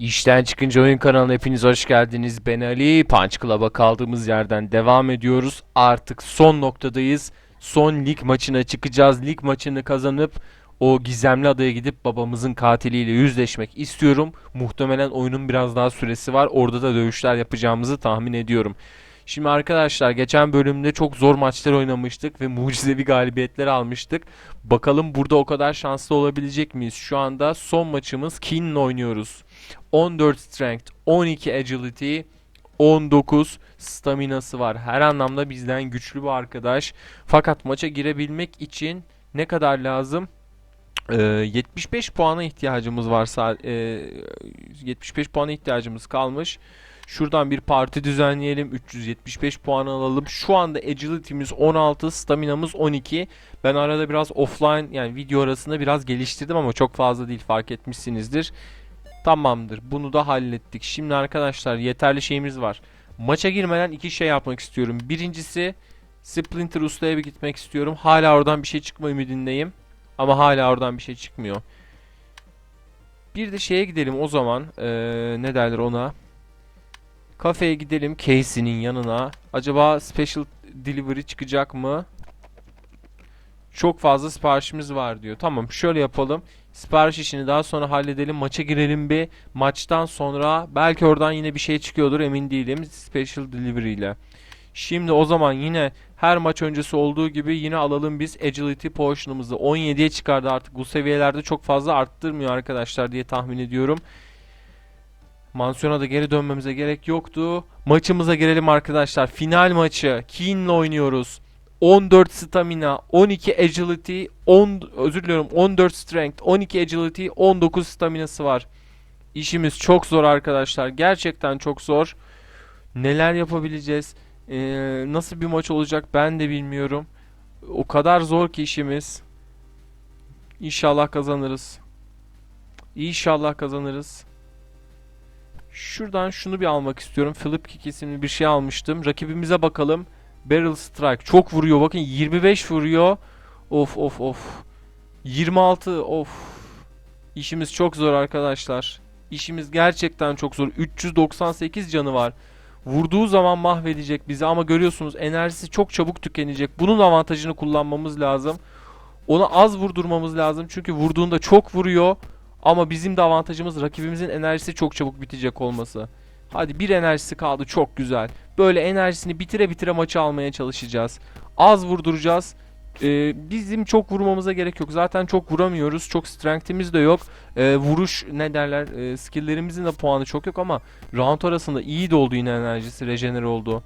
İşten çıkınca oyun kanalına hepiniz hoş geldiniz. Ben Ali. Punch Club'a kaldığımız yerden devam ediyoruz. Artık son noktadayız. Son lig maçına çıkacağız. Lig maçını kazanıp o gizemli adaya gidip babamızın katiliyle yüzleşmek istiyorum. Muhtemelen oyunun biraz daha süresi var. Orada da dövüşler yapacağımızı tahmin ediyorum. Şimdi arkadaşlar geçen bölümde çok zor maçlar oynamıştık ve mucizevi galibiyetler almıştık. Bakalım burada o kadar şanslı olabilecek miyiz? Şu anda son maçımız Keen'le oynuyoruz. 14 strength, 12 agility, 19 staminası var. Her anlamda bizden güçlü bir arkadaş. Fakat maça girebilmek için ne kadar lazım? Ee, 75 puana ihtiyacımız var. Sa- ee, 75 puana ihtiyacımız kalmış. Şuradan bir parti düzenleyelim. 375 puan alalım. Şu anda agility'miz 16, staminamız 12. Ben arada biraz offline yani video arasında biraz geliştirdim ama çok fazla değil fark etmişsinizdir. Tamamdır. Bunu da hallettik. Şimdi arkadaşlar yeterli şeyimiz var. Maça girmeden iki şey yapmak istiyorum. Birincisi Splinter Usta'ya bir gitmek istiyorum. Hala oradan bir şey çıkma ümidindeyim. Ama hala oradan bir şey çıkmıyor. Bir de şeye gidelim o zaman. Ee, ne derler ona? Kafeye gidelim Casey'nin yanına. Acaba special delivery çıkacak mı? Çok fazla siparişimiz var diyor. Tamam şöyle yapalım. Sipariş işini daha sonra halledelim. Maça girelim bir. Maçtan sonra belki oradan yine bir şey çıkıyordur emin değilim. Special delivery ile. Şimdi o zaman yine her maç öncesi olduğu gibi yine alalım biz agility potion'ımızı. 17'ye çıkardı artık. Bu seviyelerde çok fazla arttırmıyor arkadaşlar diye tahmin ediyorum. Mansiyona da geri dönmemize gerek yoktu. Maçımıza gelelim arkadaşlar. Final maçı. Keen'le oynuyoruz. 14 stamina, 12 agility, 10 özür diliyorum 14 strength, 12 agility, 19 staminası var. İşimiz çok zor arkadaşlar. Gerçekten çok zor. Neler yapabileceğiz? Ee, nasıl bir maç olacak ben de bilmiyorum. O kadar zor ki işimiz. İnşallah kazanırız. İnşallah kazanırız. Şuradan şunu bir almak istiyorum. Philip Kick isimli bir şey almıştım. Rakibimize bakalım. Barrel Strike çok vuruyor. Bakın 25 vuruyor. Of of of. 26 of. İşimiz çok zor arkadaşlar. İşimiz gerçekten çok zor. 398 canı var. Vurduğu zaman mahvedecek bizi ama görüyorsunuz enerjisi çok çabuk tükenecek. Bunun avantajını kullanmamız lazım. Ona az vurdurmamız lazım. Çünkü vurduğunda çok vuruyor. Ama bizim de avantajımız rakibimizin enerjisi çok çabuk bitecek olması. Hadi bir enerjisi kaldı çok güzel. Böyle enerjisini bitire bitire maçı almaya çalışacağız. Az vurduracağız. Ee, bizim çok vurmamıza gerek yok. Zaten çok vuramıyoruz. Çok strength'imiz de yok. Ee, vuruş ne derler e, skill'lerimizin de puanı çok yok ama round arasında iyi de oldu yine enerjisi. Rejenere oldu.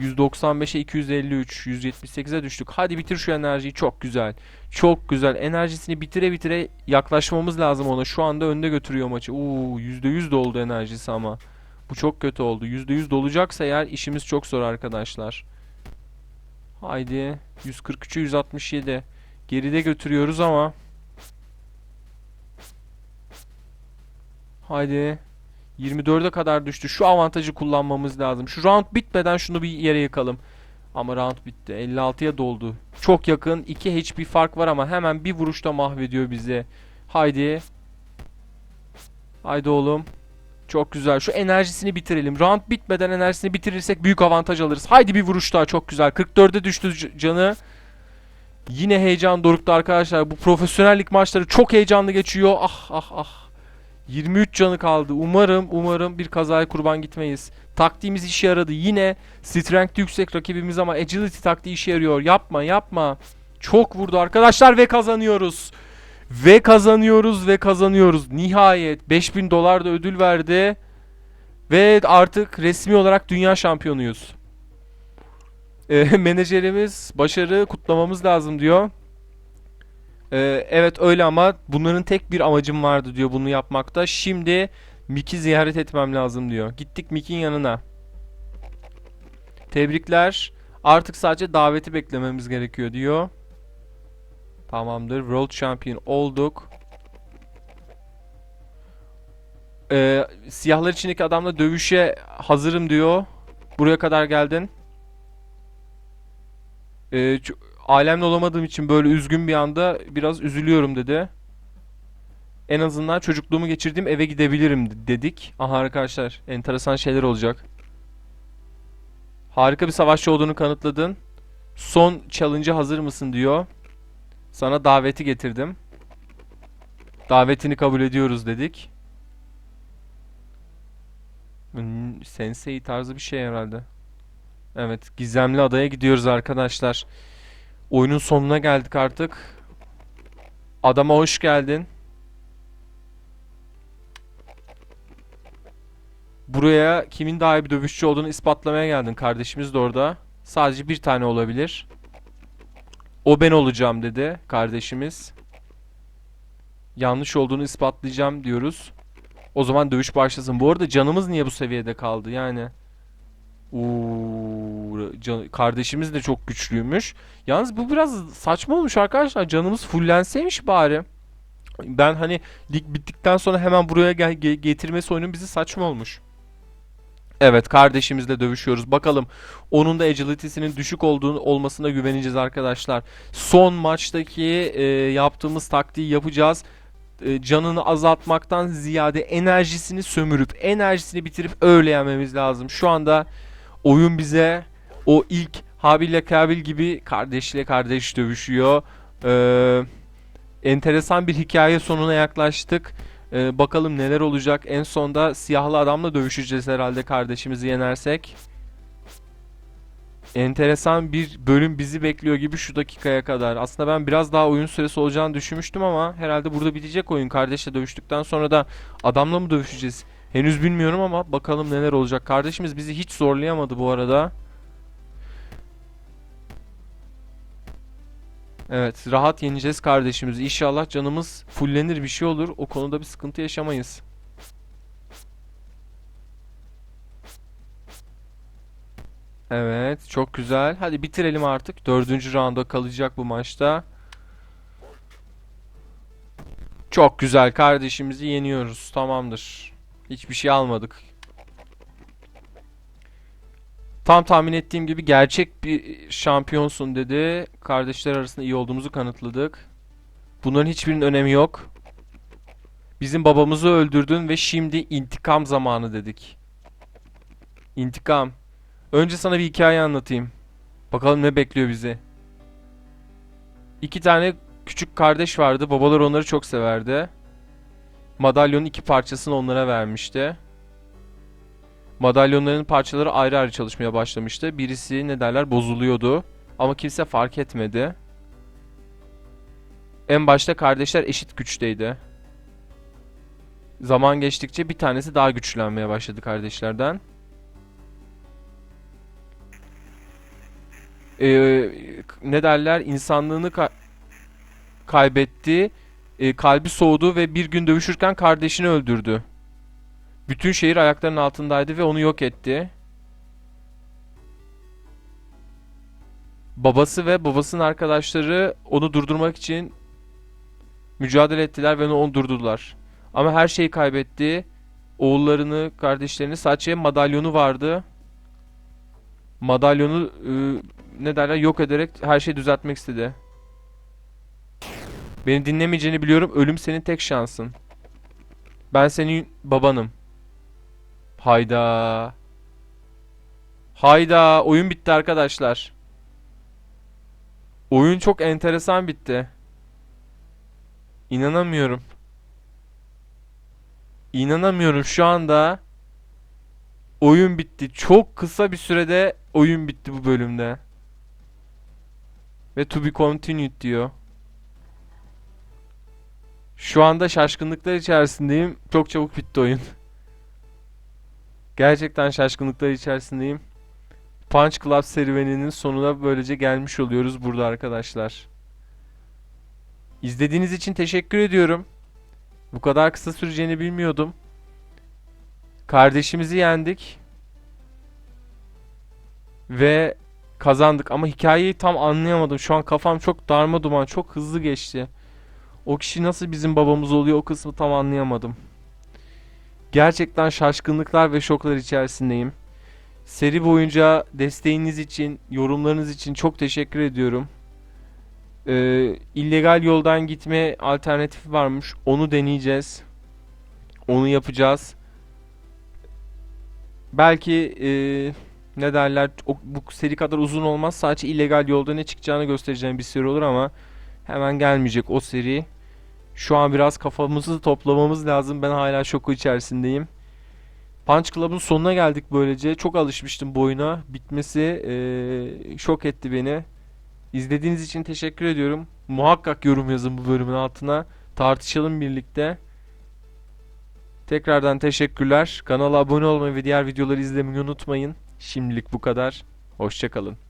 195'e 253, 178'e düştük. Hadi bitir şu enerjiyi. Çok güzel. Çok güzel. Enerjisini bitire bitire yaklaşmamız lazım ona. Şu anda önde götürüyor maçı. Uuu %100 doldu enerjisi ama. Bu çok kötü oldu. %100 dolacaksa eğer işimiz çok zor arkadaşlar. Haydi. 143'ü 167. Geride götürüyoruz ama. Haydi. 24'e kadar düştü. Şu avantajı kullanmamız lazım. Şu round bitmeden şunu bir yere yıkalım. Ama round bitti. 56'ya doldu. Çok yakın. 2 HP fark var ama hemen bir vuruşta mahvediyor bizi. Haydi. Haydi oğlum. Çok güzel. Şu enerjisini bitirelim. Round bitmeden enerjisini bitirirsek büyük avantaj alırız. Haydi bir vuruş daha çok güzel. 44'e düştü canı. Yine heyecan dorukta arkadaşlar. Bu profesyonellik maçları çok heyecanlı geçiyor. Ah ah ah. 23 canı kaldı. Umarım umarım bir kazaya kurban gitmeyiz. Taktiğimiz işe yaradı. Yine strength yüksek rakibimiz ama agility taktiği işe yarıyor. Yapma yapma. Çok vurdu arkadaşlar ve kazanıyoruz. Ve kazanıyoruz ve kazanıyoruz. Nihayet 5000 dolar da ödül verdi. Ve artık resmi olarak dünya şampiyonuyuz. Ee, menajerimiz başarı kutlamamız lazım diyor. Ee, evet öyle ama bunların tek bir amacım vardı diyor bunu yapmakta. Şimdi Mick'i ziyaret etmem lazım diyor. Gittik Mick'in yanına. Tebrikler. Artık sadece daveti beklememiz gerekiyor diyor. Tamamdır. World Champion olduk. Ee, siyahlar içindeki adamla dövüşe hazırım diyor. Buraya kadar geldin. Ee, ailemle olamadığım için böyle üzgün bir anda biraz üzülüyorum dedi. En azından çocukluğumu geçirdiğim eve gidebilirim dedik. Aha arkadaşlar enteresan şeyler olacak. Harika bir savaşçı olduğunu kanıtladın. Son challenge'a hazır mısın diyor. Sana daveti getirdim. Davetini kabul ediyoruz dedik. Sensei tarzı bir şey herhalde. Evet, gizemli adaya gidiyoruz arkadaşlar. Oyunun sonuna geldik artık. Adama hoş geldin. Buraya kimin daha iyi bir dövüşçü olduğunu ispatlamaya geldin. Kardeşimiz de orada. Sadece bir tane olabilir. O ben olacağım dedi kardeşimiz. Yanlış olduğunu ispatlayacağım diyoruz. O zaman dövüş başlasın. Bu arada canımız niye bu seviyede kaldı? Yani Uuu, can- kardeşimiz de çok güçlüymüş. Yalnız bu biraz saçma olmuş arkadaşlar. Canımız fullenseymiş bari. Ben hani lig bittikten sonra hemen buraya gel ge- getirmesi oyunun bizi saçma olmuş. Evet kardeşimizle dövüşüyoruz. Bakalım onun da agility'sinin düşük olduğunu olmasına güveneceğiz arkadaşlar. Son maçtaki e, yaptığımız taktiği yapacağız. E, canını azaltmaktan ziyade enerjisini sömürüp enerjisini bitirip öyle yenmemiz lazım. Şu anda oyun bize o ilk Habil ile Kabil gibi kardeşle kardeş dövüşüyor. Ee, enteresan bir hikaye sonuna yaklaştık. Ee, bakalım neler olacak. En sonda siyahlı adamla dövüşeceğiz herhalde kardeşimizi yenersek. Enteresan bir bölüm bizi bekliyor gibi şu dakikaya kadar. Aslında ben biraz daha oyun süresi olacağını düşünmüştüm ama herhalde burada bitecek oyun. Kardeşle dövüştükten sonra da adamla mı dövüşeceğiz? Henüz bilmiyorum ama bakalım neler olacak. Kardeşimiz bizi hiç zorlayamadı bu arada. Evet, rahat yeneceğiz kardeşimizi. İnşallah canımız fullenir bir şey olur. O konuda bir sıkıntı yaşamayız. Evet, çok güzel. Hadi bitirelim artık. Dördüncü rounda kalacak bu maçta. Çok güzel kardeşimizi yeniyoruz. Tamamdır. Hiçbir şey almadık. Tam tahmin ettiğim gibi gerçek bir şampiyonsun dedi. Kardeşler arasında iyi olduğumuzu kanıtladık. Bunların hiçbirinin önemi yok. Bizim babamızı öldürdün ve şimdi intikam zamanı dedik. İntikam. Önce sana bir hikaye anlatayım. Bakalım ne bekliyor bizi. İki tane küçük kardeş vardı. Babalar onları çok severdi. Madalyonun iki parçasını onlara vermişti. Madalyonların parçaları ayrı ayrı çalışmaya başlamıştı. Birisi ne derler bozuluyordu. Ama kimse fark etmedi. En başta kardeşler eşit güçteydi. Zaman geçtikçe bir tanesi daha güçlenmeye başladı kardeşlerden. Ee, ne derler insanlığını ka- kaybetti. Ee, kalbi soğudu ve bir gün dövüşürken kardeşini öldürdü. Bütün şehir ayaklarının altındaydı ve onu yok etti. Babası ve babasının arkadaşları onu durdurmak için mücadele ettiler ve onu durdurdular. Ama her şeyi kaybetti. Oğullarını, kardeşlerini sadece madalyonu vardı. Madalyonu e, ne derler yok ederek her şeyi düzeltmek istedi. Beni dinlemeyeceğini biliyorum. Ölüm senin tek şansın. Ben senin babanım. Hayda. Hayda. Oyun bitti arkadaşlar. Oyun çok enteresan bitti. İnanamıyorum. İnanamıyorum şu anda. Oyun bitti. Çok kısa bir sürede oyun bitti bu bölümde. Ve to be continued diyor. Şu anda şaşkınlıklar içerisindeyim. Çok çabuk bitti oyun. Gerçekten şaşkınlıklar içerisindeyim. Punch Club serüveninin sonuna böylece gelmiş oluyoruz burada arkadaşlar. İzlediğiniz için teşekkür ediyorum. Bu kadar kısa süreceğini bilmiyordum. Kardeşimizi yendik. Ve kazandık ama hikayeyi tam anlayamadım. Şu an kafam çok darma duman, çok hızlı geçti. O kişi nasıl bizim babamız oluyor o kısmı tam anlayamadım. Gerçekten şaşkınlıklar ve şoklar içerisindeyim. Seri boyunca desteğiniz için, yorumlarınız için çok teşekkür ediyorum. Ee, illegal yoldan gitme alternatifi varmış. Onu deneyeceğiz. Onu yapacağız. Belki eee, ne derler o, bu seri kadar uzun olmaz. Sadece illegal yolda ne çıkacağını göstereceğim bir seri olur ama hemen gelmeyecek o seri. Şu an biraz kafamızı toplamamız lazım. Ben hala şoku içerisindeyim. Punch Club'ın sonuna geldik böylece. Çok alışmıştım bu oyuna. Bitmesi eee, şok etti beni. İzlediğiniz için teşekkür ediyorum. Muhakkak yorum yazın bu bölümün altına. Tartışalım birlikte. Tekrardan teşekkürler. Kanala abone olmayı ve diğer videoları izlemeyi unutmayın. Şimdilik bu kadar. Hoşçakalın.